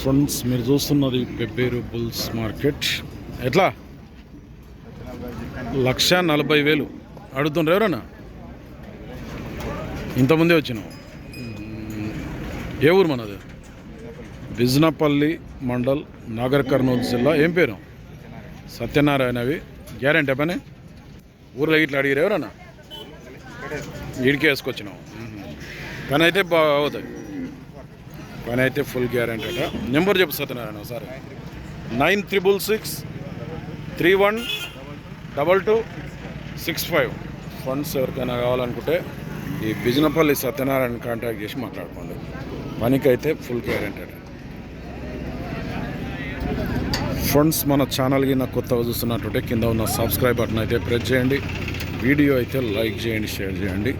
Friends మీరు చూస్తున్నది Pebbair bulls market. ఎట్లా? లక్ష నలభై వేలు. అడుగుతుండ్రు ఎవరన్నా? ఇంతమంది వచ్చినావు ఏ ఊరు మనది? బిజ్నపల్లి మండల్ నాగర్ కర్నూలు జిల్లా. ఏం పేరు? సత్యనారాయణవి. గ్యారంటీ పని ఊర్లో ఇట్లా అడిగారు ఎవరన్నా? వీడికి వేసుకొచ్చినావు పని అయితే బాగా పని అయితే ఫుల్ గ్యారంటీ అట? నెంబర్ చెప్పు సత్యనారాయణ ఒకసారి. Nine triple six three one double two six five. Funds ఎవరికైనా కావాలనుకుంటే ఈ బిజినపల్లి సత్యనారాయణ కాంటాక్ట్ చేసి మాట్లాడుకోండి. పనికైతే ఫుల్ గ్యారంటీ అట? ఫ్రెండ్స్ మన ఛానల్కి నాకు కొత్తగా చూస్తున్నట్టుంటే కింద ఉన్న సబ్స్క్రైబ్ బటన్ అయితే ప్రెస్ చేయండి. వీడియో అయితే లైక్ చేయండి షేర్ చేయండి.